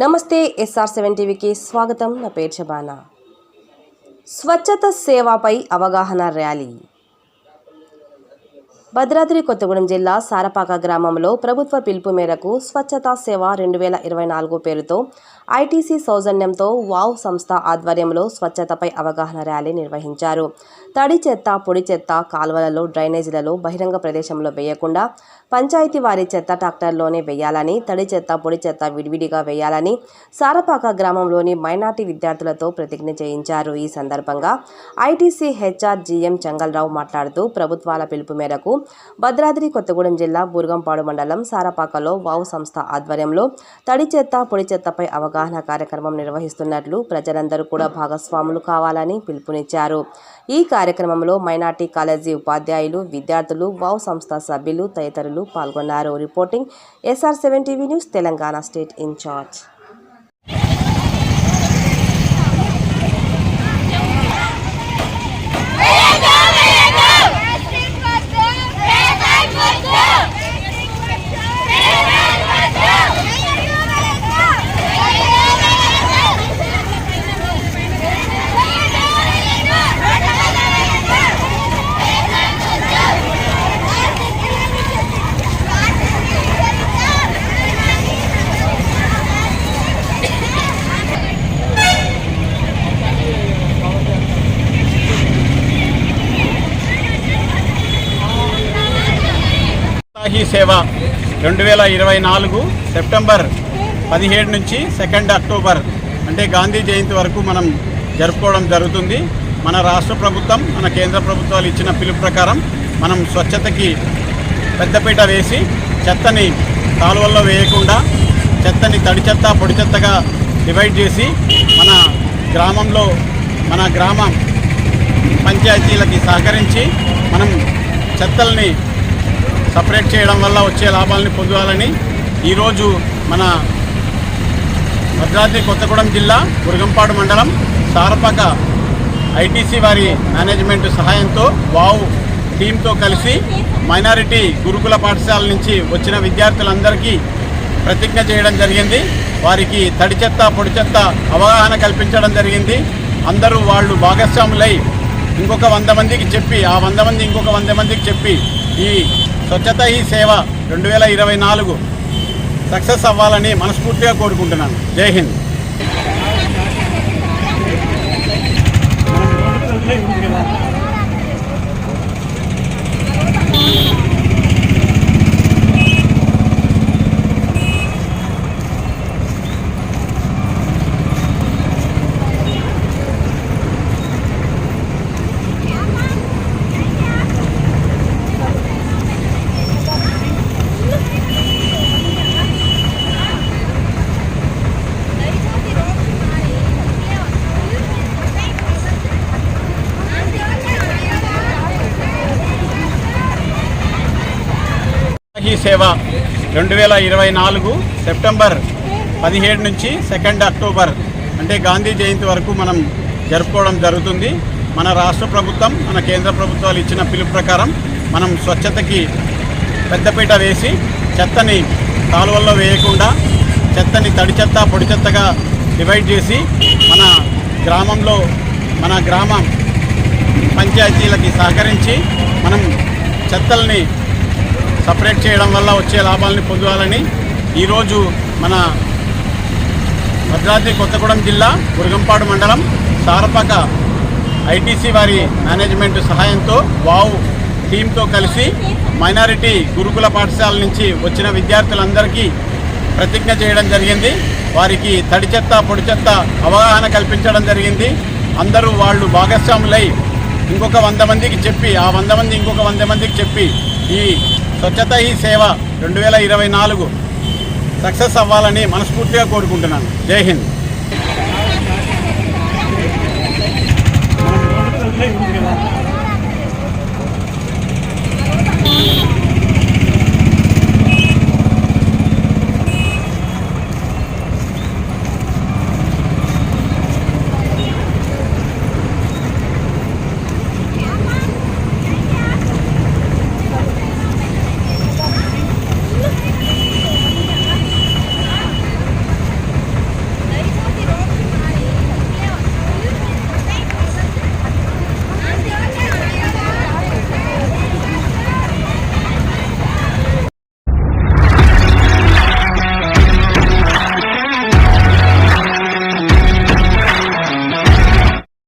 నమస్తే SR seven టీవీకి స్వాగతం. నా పేరు షబానా స్వచ్ఛత సేవపై అవగాహన ర్యాలీ. భద్రాద్రి కొత్తగూడెం జిల్లా సారపాక గ్రామంలో ప్రభుత్వ పిలుపు మేరకు స్వచ్ఛతా సేవ రెండు వేల ఇరవై నాలుగు పేరుతో ఐటీసీ సౌజన్యంతో వావ్ సంస్థ ఆధ్వర్యంలో స్వచ్ఛతపై అవగాహన ర్యాలీ నిర్వహించారు. తడి చెత్త పొడి చెత్త కాల్వలలో డ్రైనేజీలలో బహిరంగ ప్రదేశంలో వేయకుండా పంచాయతీ వారి చెత్త ట్రాక్టర్లోనే వేయాలని తడి చెత్త పొడి చెత్త విడివిడిగా వేయాలని సారపాక గ్రామంలోని మైనార్టీ విద్యార్థులతో ప్రతిజ్ఞ చేయించారు. ఈ సందర్భంగా ఐటీసీ హెచ్ఆర్ జీఎం చంగల్రావు మాట్లాడుతూ ప్రభుత్వాల పిలుపు మేరకు భద్రాద్రి కొత్తగూడెం జిల్లా బూర్గంపాడు మండలం సారపాకలో వావ్ సంస్థ ఆధ్వర్యంలో తడి చెత్త పొడి చెత్తపై అవగాహన కార్యక్రమం నిర్వహిస్తున్నట్లు ప్రజలందరూ కూడా భాగస్వాములు కావాలని పిలుపునిచ్చారు. ఈ కార్యక్రమంలో మైనార్టీ కాలేజీ ఉపాధ్యాయులు విద్యార్థులు వావ్ సంస్థ సభ్యులు తదితరులు పాల్గొన్నారు. Reporting SR seven TV news Telangana state incharge. సేవ రెండు వేల ఇరవై నాలుగు సెప్టెంబర్ పదిహేడు నుంచి సెకండ్ అక్టోబర్ అంటే గాంధీ జయంతి వరకు మనం జరుపుకోవడం జరుగుతుంది. మన రాష్ట్ర ప్రభుత్వం మన కేంద్ర ప్రభుత్వాలు ఇచ్చిన పిలుపు ప్రకారం మనం స్వచ్ఛతకి పెద్దపీట వేసి చెత్తని కాలువల్లో వేయకుండా చెత్తని తడి చెత్త పొడి చెత్తగా డివైడ్ చేసి మన గ్రామంలో మన గ్రామం పంచాయతీలకి సహకరించి మనం చెత్తల్ని సపరేట్ చేయడం వల్ల వచ్చే లాభాలని పొందాలని ఈరోజు మన భద్రాద్రి కొత్తగూడెం జిల్లా మురుగంపాడు మండలం సారపాక ఐటీసీ వారి మేనేజ్మెంట్ సహాయంతో వావు టీంతో కలిసి మైనారిటీ గురుకుల పాఠశాల నుంచి వచ్చిన విద్యార్థులందరికీ ప్రతిజ్ఞ చేయడం జరిగింది. వారికి తడి చెత్త పొడి చెత్త అవగాహన కల్పించడం జరిగింది. అందరూ వాళ్ళు భాగస్వాములై ఇంకొక వంద మందికి చెప్పి ఆ వంద మంది ఇంకొక వంద మందికి చెప్పి ఈ స్వచ్ఛత ఈ సేవ రెండు వేల ఇరవై నాలుగు. సక్సెస్ అవ్వాలని మనస్ఫూర్తిగా కోరుకుంటున్నాను. జై హింద్ ఈ సేవ రెండు వేల ఇరవై నాలుగు సెప్టెంబర్ పదిహేడు నుంచి సెకండ్ అక్టోబర్ అంటే గాంధీ జయంతి వరకు మనం జరుపుకోవడం జరుగుతుంది. మన రాష్ట్ర ప్రభుత్వం మన కేంద్ర ప్రభుత్వాలు ఇచ్చిన పిలుపు ప్రకారం మనం స్వచ్ఛతకి పెద్దపీట వేసి చెత్తని కాలువల్లో వేయకుండా చెత్తని తడి చెత్త పొడి చెత్తగా డివైడ్ చేసి మన గ్రామంలో మన గ్రామం పంచాయతీలకి సహకరించి మనం చెత్తల్ని సపరేట్ చేయడం వల్ల వచ్చే లాభాలని పొందాలని ఈరోజు మన భద్రాద్రి కొత్తగూడెం జిల్లా మురుగంపాడు మండలం సారపాక ఐటీసీ వారి మేనేజ్మెంట్ సహాయంతో వావ్ టీంతో కలిసి మైనారిటీ గురుకుల పాఠశాల నుంచి వచ్చిన విద్యార్థులందరికీ ప్రతిజ్ఞ చేయడం జరిగింది. వారికి తడి చెత్త పొడి చెత్త అవగాహన కల్పించడం జరిగింది. అందరూ వాళ్ళు భాగస్వాములై ఇంకొక వంద మందికి చెప్పి ఆ వంద మంది ఇంకొక వంద మందికి చెప్పి ఈ స్వచ్ఛత ఈ సేవ రెండు వేల ఇరవై నాలుగు. సక్సెస్ అవ్వాలని మనస్ఫూర్తిగా కోరుకుంటున్నాను. జై హింద్.